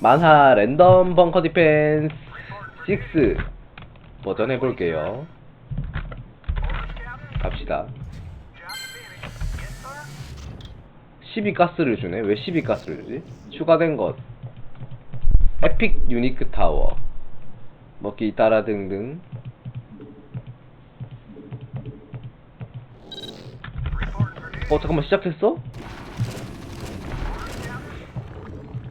만화 랜덤 벙커 디펜스 6 버전 해볼게요. 갑시다. 12가스를 주네? 왜 12가스를 주지? 추가된 것. 에픽 유니크 타워. 먹기 따라 등등. 어, 잠깐만, 시작했어?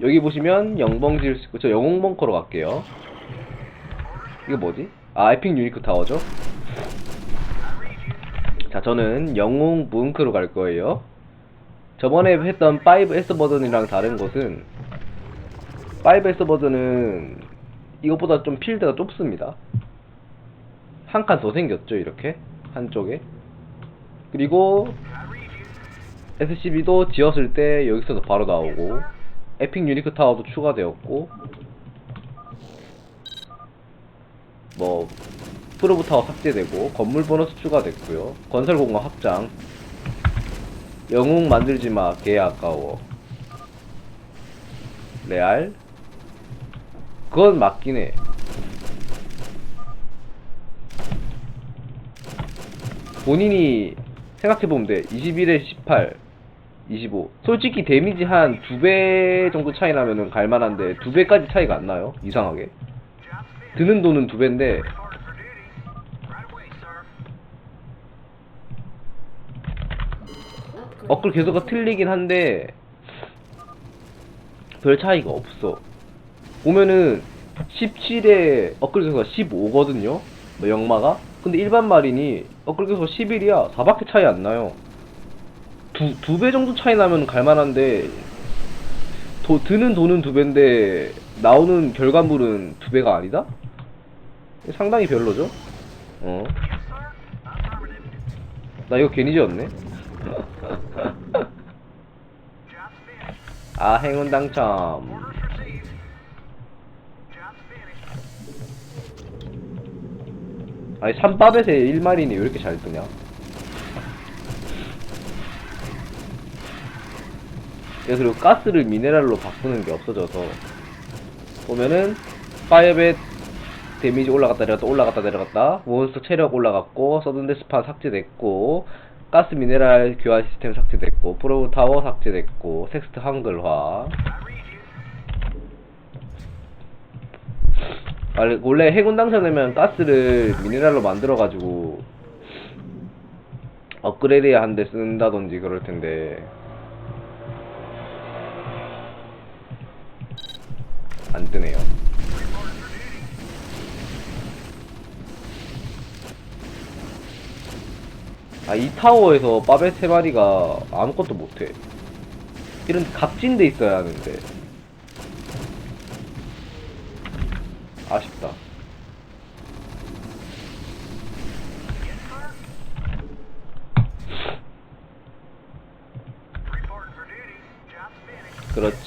여기 보시면 영벙 지을 수 있고, 저 영웅 벙커로 갈게요. 이거 뭐지? 아, 에픽 유니크 타워죠? 자, 저는 영웅 뭉크로 갈 거예요. 저번에 했던 5S 버전이랑 다른 것은 5S 버전은 이것보다 좀 필드가 좁습니다. 한 칸 더 생겼죠, 이렇게 한쪽에. 그리고 SCB도 지었을 때 여기서도 바로 나오고 에픽 유니크 타워도 추가되었고 뭐 프로브 타워 삭제되고 건물 보너스 추가됐고요. 건설 공간 확장 영웅 만들지 마, 개 아까워. 레알? 그건 맞긴 해. 본인이 생각해보면 돼. 21에 18, 25. 솔직히 데미지 한 두 배 정도 차이 나면은 갈만한데, 두 배까지 차이가 안 나요. 이상하게. 드는 돈은 두 배인데, 업글 개수가 틀리긴 한데 별 차이가 없어. 보면은 17에 업글 개수가 15거든요. 뭐 영마가. 근데 일반 마린이 업글 개수가 11이야. 4밖에 차이 안 나요. 두 두 배 정도 차이 나면 갈만한데 도, 드는 돈은 두 배인데 나오는 결과물은 두 배가 아니다? 상당히 별로죠? 어. 나 이거 괜히 지었네. 아 행운 당첨 아니 삼밥에서 1마린이 왜 이렇게 잘 뜨냐 그래서 그리고 가스를 미네랄로 바꾸는 게 없어져서 보면은 파이어벳 데미지 올라갔다 내려갔다 올라갔다 내려갔다. 몬스터 체력 올라갔고 서든데 스파 삭제됐고 가스 미네랄 교환 시스템 삭제됐고 프로브 타워 삭제됐고 텍스트 한글화. 아, 원래 해군 당첨되면 가스를 미네랄로 만들어가지고 업그레이드 한데 쓴다든지 그럴 텐데 안 뜨네요. 아, 이 타워에서 빠벳 세 마리가 아무것도 못해. 이런 값진 데 있어야 하는데. 아쉽다. 그렇지.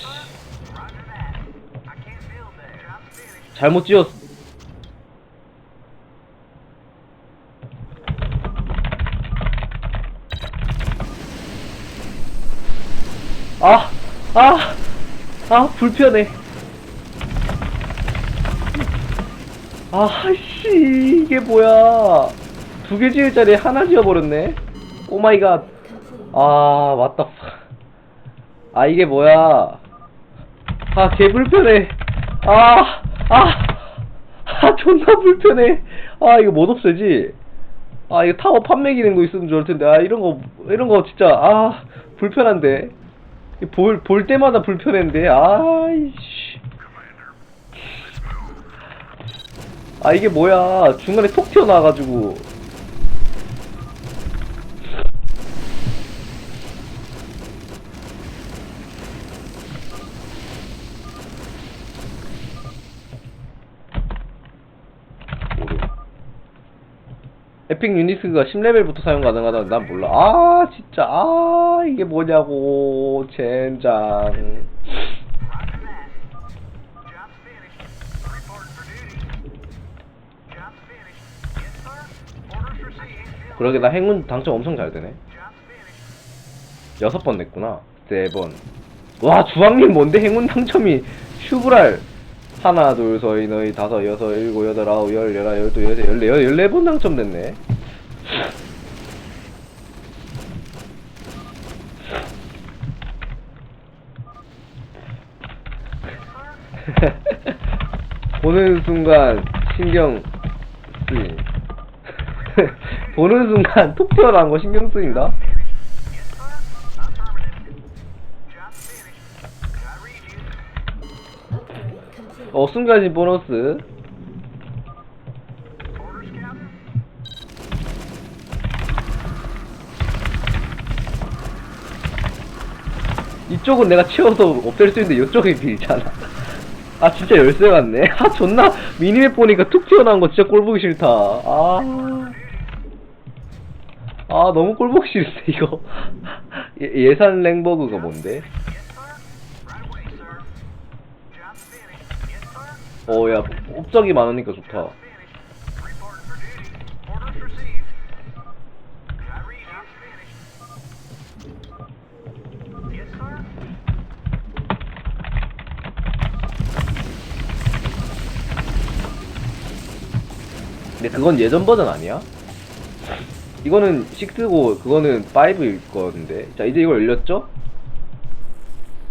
잘못 지었. 아, 아, 아, 불편해. 아, 씨, 이게 뭐야. 두 개 지을 자리에 하나 지어버렸네. 오 마이 갓. 아, 맞다. 아, 이게 뭐야. 아, 개 불편해. 아, 아, 아, 존나 불편해. 아, 이거 못 없애지? 아, 이거 타워 판매 기능 거 있으면 좋을 텐데. 아, 이런 거, 이런 거 진짜, 아, 불편한데. 볼, 볼 때마다 불편한데. 아이씨. 아, 이게 뭐야. 중간에 톡 튀어나와가지고. 에픽 유니스가 10레벨부터 사용 가능하다는 난 몰라. 아, 진짜. 아, 이게 뭐냐고. 젠장. 그러게 나 행운 당첨 엄청 잘 되네. 여섯 번 냈구나. 세 번. 와, 주황님 뭔데 행운 당첨이 슈브랄 하나 둘 서이 너희 다섯 여섯 일곱 여덟 아홉 열 열하 열두 열세 열네 열 열네 번 당첨됐네. 보는 순간 신경 쓰임. 보는 순간 톡 튀어나온 거 신경 쓰인다 어 순간이 보너스. 이쪽은 내가 치워도 없앨 수 있는데 이쪽이 비잖아. 아 진짜 열쇠 같네. 아 존나 미니맵 보니까 툭 튀어나온 거 진짜 꼴보기 싫다. 아... 아 너무 꼴보기 싫은데 이거. 예, 예산 랭버그가 뭔데? 어야 업적이 많으니까 좋다 근데 그건 예전 버전 아니야? 이거는 6고 그거는 5일 건데 자 이제 이거 열렸죠?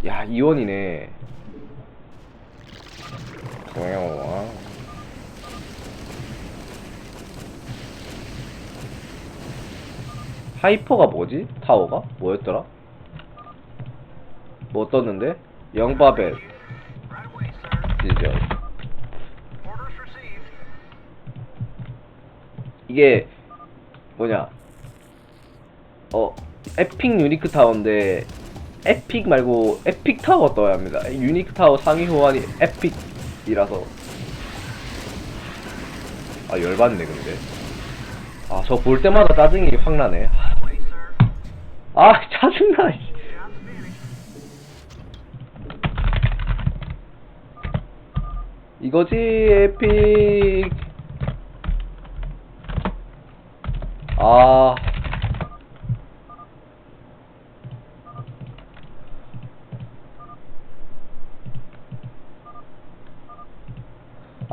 야 이원이네 고마워 하이퍼가 뭐지? 타워가? 뭐였더라? 뭐 떴는데? 영바벨 디저 이게 뭐냐 어 에픽 유니크 타워인데 에픽 말고 에픽 타워 떠야 합니다 유니크 타워 상위 호환이 에픽 이라서. 아 열받네 근데. 아 저 볼 때마다 짜증이 확 나네. 아 짜증나 씨. 이거지 에픽. 아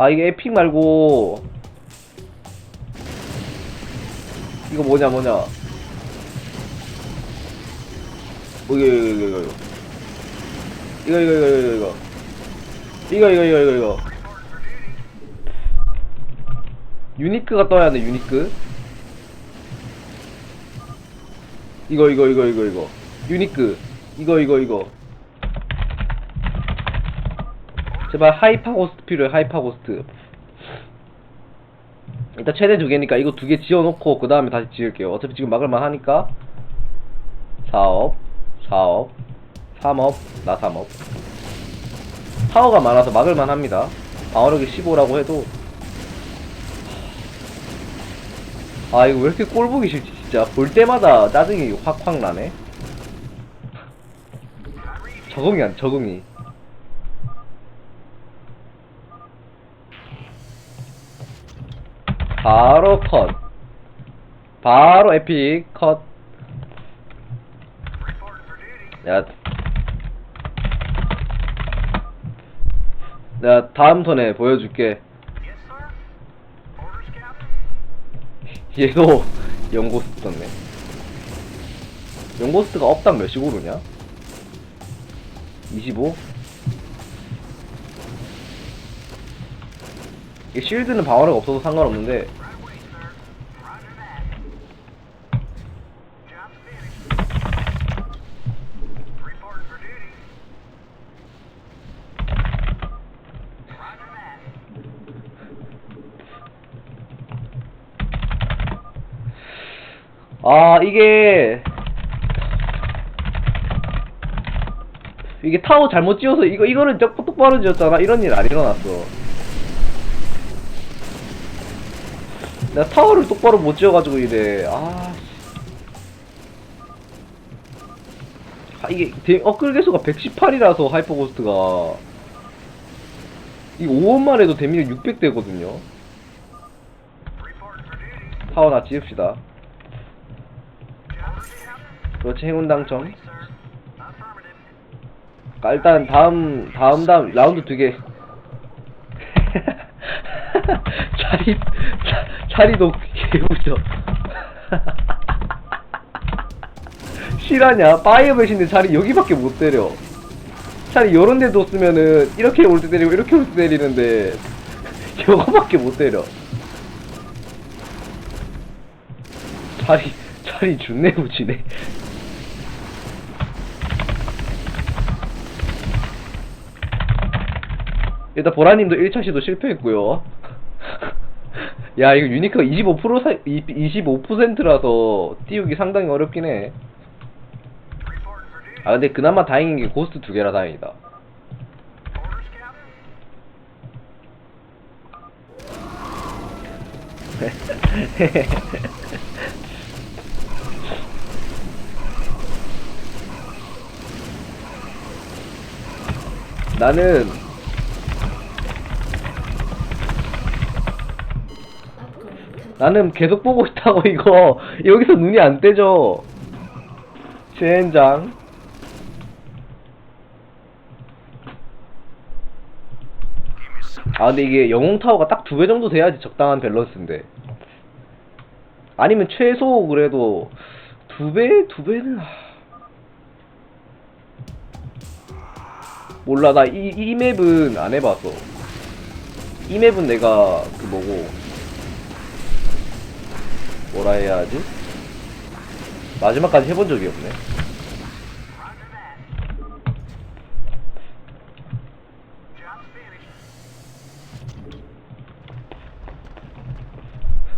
아 이게 에픽 말고 이거 뭐냐 뭐냐 뭐 이거 이거 이거 이거 이거 이거 이거 이거 이거 이거 이거 이거 이거 이거 유니크가 떠야 돼 유니크 이거 이거 이거 이거 이거 유니크 이거 이거 이거 제발 하이파 고스트 필요해 하이파 고스트. 일단 최대 두 개니까 이거 두 개 지어놓고 그 다음에 다시 지을게요. 어차피 지금 막을만 하니까. 4업 4업 3업 나 3업. 타워가 많아서 막을만 합니다. 방어력이 15라고 해도. 아 이거 왜 이렇게 꼴보기 싫지 진짜. 볼 때마다 짜증이 확확 나네. 적응이 안 적응이 바로 컷 바로 에픽 컷 야, 내가 다음 턴에 보여줄게. 얘도 연고스트 떴네. 연고스트가 업당 몇씩 오르냐? 25? 이 실드는 방어력 없어서 상관없는데. 아 이게 이게 타워 잘못 지어서 이거 이거는 저 똑바로 지었잖아. 이런 일 안 일어났어 내가 타워를 똑바로 못 지어가지고 이래. 아, 씨. 아 이게 데, 업글 개수가 118이라서 하이퍼고스트가. 이 5원만 해도 데미지 600대거든요. 타워나 지읍시다. 그렇지 행운 당첨. 아, 일단 다음 다음 다음 라운드 두 개. 자리 자, 자리도 개우죠. 실하냐? 파이어벳인데 자리 여기밖에 못 때려. 차라리 요런 데 뒀으면은 이렇게 올 때 때리고 이렇게 올 때 때리는데 요거밖에 못 때려. 자리 자리 준내 붙이네. 일단 보라님도 1차 시도 실패했고요. 야 이거 유니크가 25% 사, 25%라서 띄우기 상당히 어렵긴 해. 아 근데 그나마 다행인 게 고스트 두 개라 다행이다. 나는 나는 계속 보고 있다고 이거 여기서 눈이 안 떼져. 젠장. 아 근데 이게 영웅 타워가 딱 두 배 정도 돼야지 적당한 밸런스인데 아니면 최소 그래도 두 배? 두 배는 하... 몰라 나 이 이 맵은 안 해봤어 이 맵은 내가 그 뭐고 뭐라 해야 하지? 마지막까지 해본 적이 없네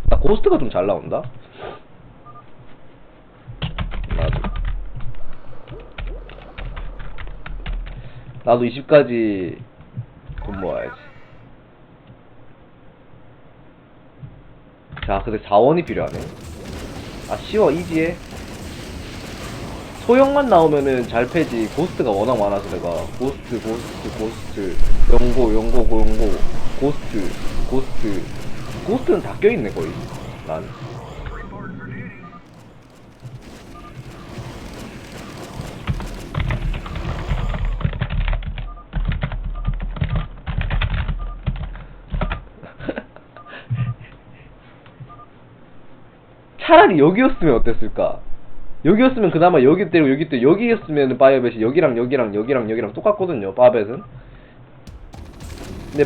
나 고스트가 좀 잘 나온다. 나도. 나도 20까지 돈 모아야지. 자, 근데 4원이 필요하네. 아, 쉬워, 이지해. 소형만 나오면은 잘 패지. 고스트가 워낙 많아서 내가 고스트, 고스트, 고스트, 연고, 연고, 연고, 고스트, 고스트. 고스트는 다 껴있네, 거의. 난. 차라리 여기였으면 어땠을까? 여기였으면 그나마 여기 때리고 여기 때리고 여기였으면 바이오벳이 여기랑 여기랑 여기랑 여기랑 똑같거든요 바벳은. 근데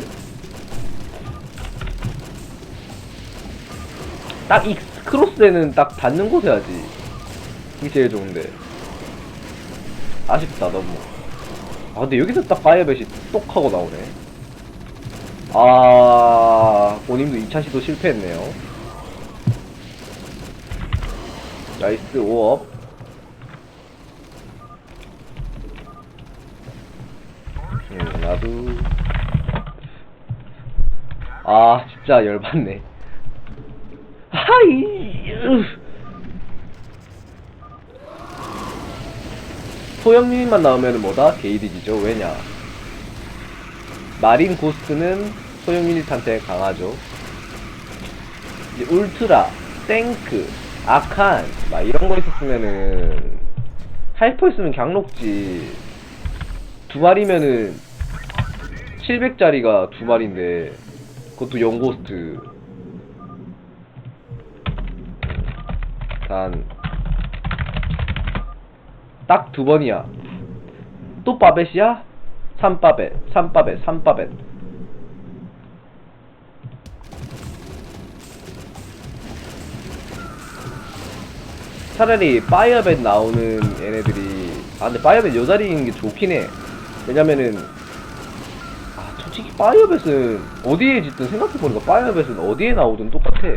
딱 이 크로스에는 딱 닿는 곳에 하지. 이게 제일 좋은데. 아쉽다 너무. 아 근데 여기서 딱 바이오벳이 똑 하고 나오네. 아 본인도 2차 시도 실패했네요 나이스 5업. 음 나도. 아 진짜 열받네. 하이! 유닛만 나오면 뭐다? 게이드지죠. 왜냐? 마린 고스트는 소형 유닛한테 강하죠. 울트라, 탱크, 아칸 막 이런 거 있었으면은 하이퍼 있으면 강록지 두 마리면은 700짜리가 두 마리인데 그것도 영고스트. 단 딱 두 번이야. 또 빠벳이야? 3빠벳 3빠벳 3빠벳 차라리 파이어벳 나오는 얘네들이 아 근데 파이어벳 요 자리인 게 좋긴 해. 왜냐면은 아 솔직히 파이어벳은 어디에 짓든 생각해보니까 파이어벳은 어디에 나오든 똑같아.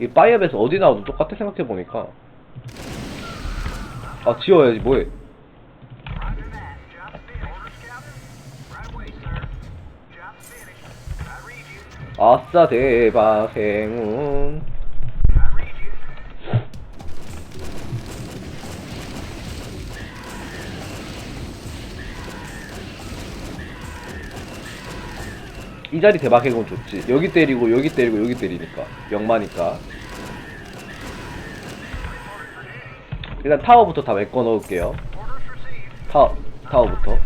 이 파이어벳은 어디 나오든 똑같아 생각해보니까. 아 지워야지 뭐해 아싸 대박 행운 이 자리 대박 행운 좋지 여기 때리고 여기 때리고 여기 때리니까 영마니까 일단 타워부터 다 메꿔 넣을게요. 타워, 타워부터.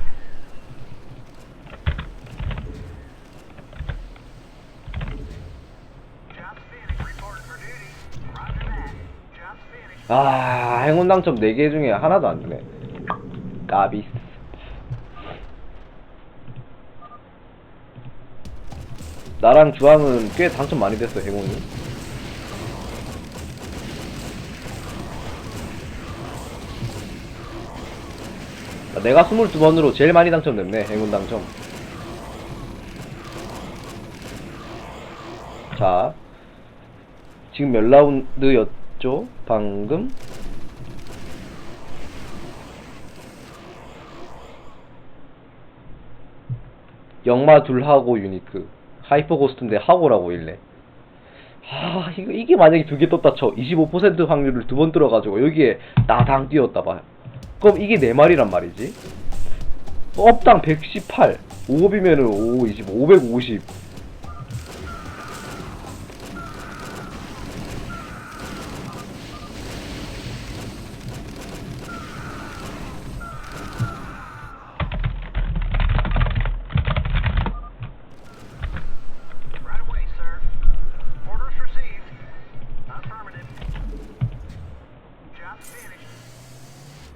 아, 행운 당첨 4개 중에 하나도 안 주네. 까비. 나랑 주황은 꽤 당첨 많이 됐어, 행운이. 아, 내가 22번으로 제일 많이 당첨됐네, 행운 당첨. 자, 지금 몇 라운드였 죠? 방금? 영마 둘 하고 유니크 하이퍼 고스트인데 하고라고 일래 아 이거 이게 만약에 두 개 떴다 쳐 25% 확률을 두 번 들어가지고 여기에 나당 뛰었다 봐. 그럼 이게 네 마리란 말이지? 업당 118 5업이면은 5, 20, 550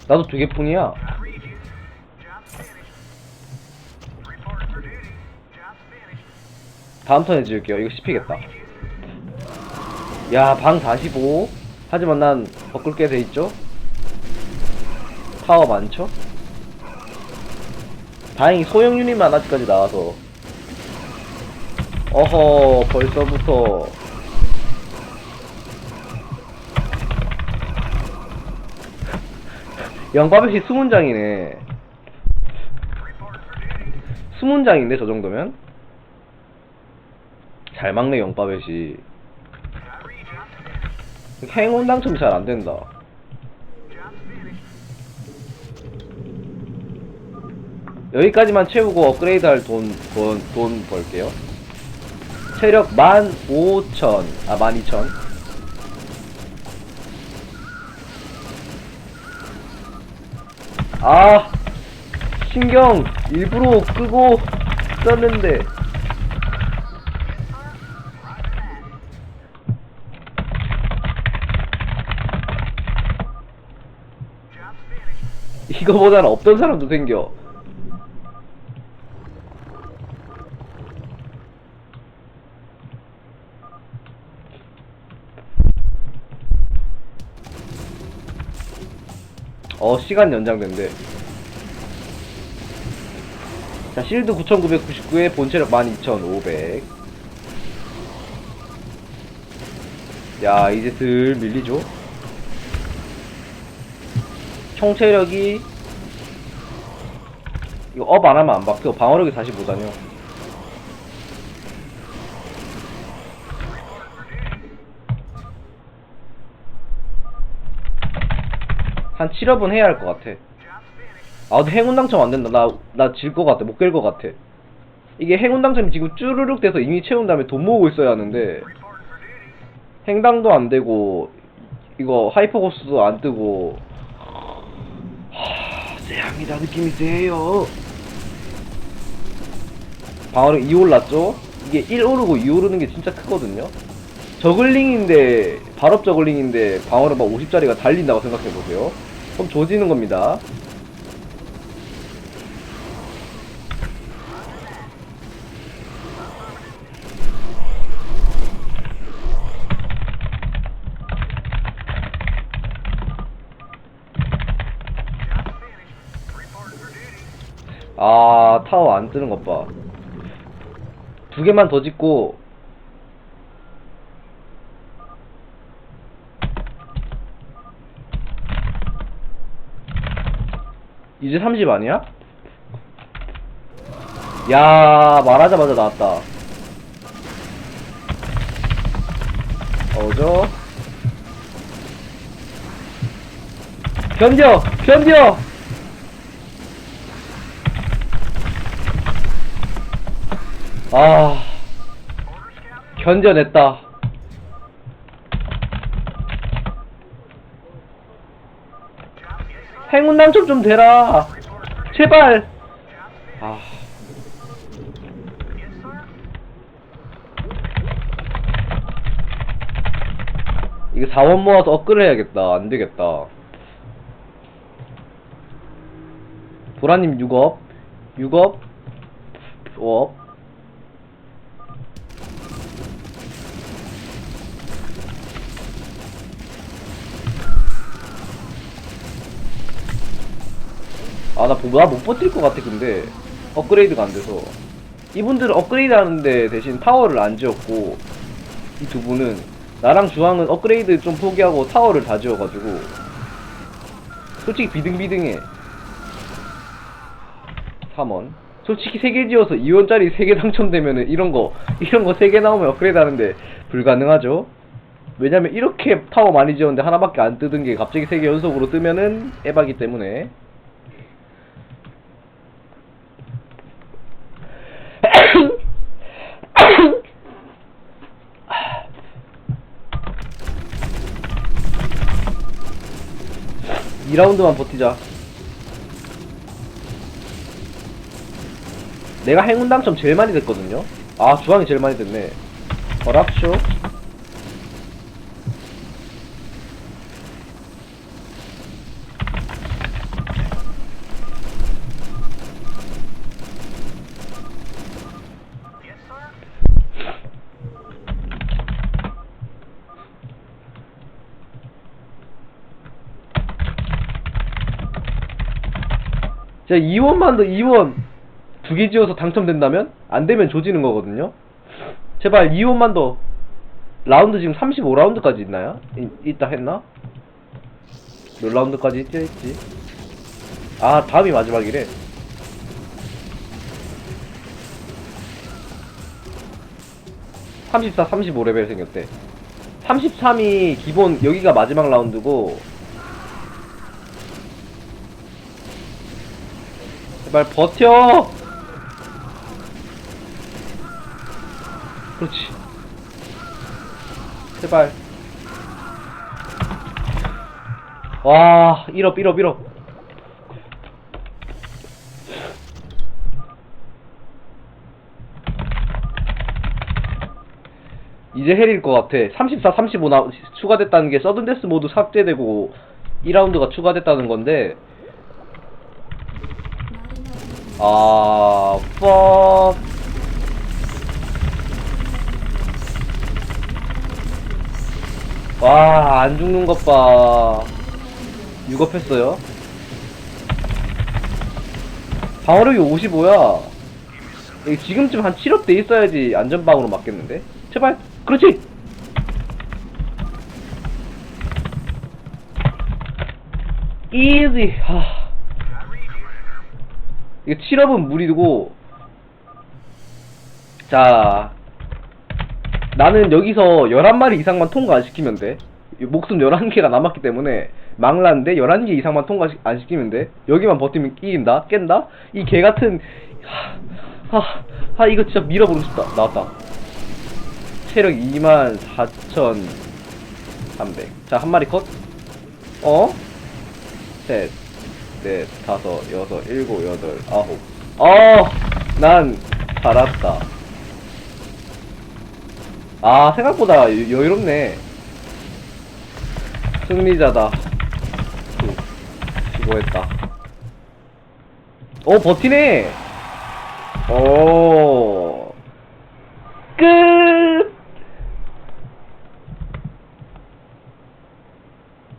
나도 두 개뿐이야. 다음 턴에 지을게요 이거 씹히겠다. 야, 방 45. 하지만 난 바꿀 게돼 있죠? 파워 많죠? 다행히 소형 유닛만 아직까지 나와서. 어허, 벌써부터. For duty. 수문장인데, 저 정도면? 잘 막네, you. 행운 당첨이 잘 안 된다. Job finished. 여기까지만 채우고 업그레이드 할 돈, 돈, 돈 벌게요. 체력 15,000, 아, 12,000. 아, 신경 일부러 끄고 썼는데. 이거보다는 없던 사람도 생겨. 어, 시간 연장된대. 자, 실드 9999에 본체력 12500. 야, 이제 슬 밀리죠? 총 체력이 이거 업 안 하면 안 바뀌어 방어력이 45다녀 한 7업은 해야 할 것 같아. 아 근데 행운 당첨 안 된다 나 나 질 것 같아 못 깰 것 같아 이게 행운 당첨이 지금 쭈르륵 돼서 이미 채운 다음에 돈 모으고 있어야 하는데. 행당도 안 되고 이거 하이퍼고스도 안 뜨고 하, 쎄합니다 느낌이 세요 방어력 2 올랐죠? 이게 1 오르고 2 오르는 게 진짜 크거든요 저글링인데 발업 저글링인데 방어력 막 50짜리가 달린다고 생각해보세요 그럼 조지는 겁니다. 아 타워 안 뜨는 것 봐 두 개만 더 짓고 이제 30 아니야? 야 말하자마자 나왔다 어저 견뎌 견뎌 아. 견뎌냈다 행운 당첨 좀 되라. 제발. 아. 이거 4원 모아서 업글 해야겠다. 안 되겠다. 보라님 6업. 6업. 5업. 아, 나, 나못 버틸 것 같아, 근데. 업그레이드가 안 돼서. 이분들은 업그레이드 하는데 대신 타워를 안 지었고, 이 두 분은 나랑 주황은 업그레이드 좀 포기하고 타워를 다 지어가지고. 솔직히 비등비등해. 3원. 솔직히 3개 지어서 2원짜리 3개 당첨되면은 이런 거 이런 거 3개 나오면 업그레이드 하는데 불가능하죠? 왜냐면 이렇게 타워 많이 지었는데 하나밖에 안 뜨던 게 갑자기 3개 연속으로 뜨면은 에바기 때문에 이라운드만 버티자. 내가 행운 당첨 제일 많이 됐거든요. 아, 주황이 제일 많이 됐네. 어랍쇼. 2원만 더 2원 두 개 지어서 당첨된다면 안 되면 조지는 거거든요. 제발 2원만 더 라운드 지금 35라운드까지 있나요? 이, 있다 했나? 몇 라운드까지 있지 했지? 아 다음이 마지막이래. (34) (35레벨) 생겼대 33이 기본 여기가 마지막 라운드고 제발 버텨! 그렇지. 제발. 와, 1업, 1업, 1업. 이제 헬일 것 같아. 34, 35 나, 추가됐다는 게 서든데스 모두 삭제되고 2라운드가 추가됐다는 건데 아, fuck. 와, 안 죽는 것 봐. 6업 했어요. 방어력이 55야. 지금쯤 한 7업 돼 있어야지 안전방으로 맞겠는데? 제발! 그렇지! 하. 이게 7업은 무리고. 자. 나는 여기서 11마리 이상만 통과 안 시키면 돼. 목숨 11개가 남았기 때문에 망라인데 11개 이상만 통과 시- 안 시키면 돼. 여기만 버티면 이긴다? 깬다? 이 개같은 하, 하, 하 이거 진짜 밀어보고 싶다. 나왔다. 체력 24,300 자 한 마리 컷. 어? 셋 넷, 다섯, 여섯, 일곱, 여덟, 아홉. 어! 난 달았다. 아, 생각보다 여, 여유롭네. 승리자다. 수고했다. 어, 버티네! 오. 끝!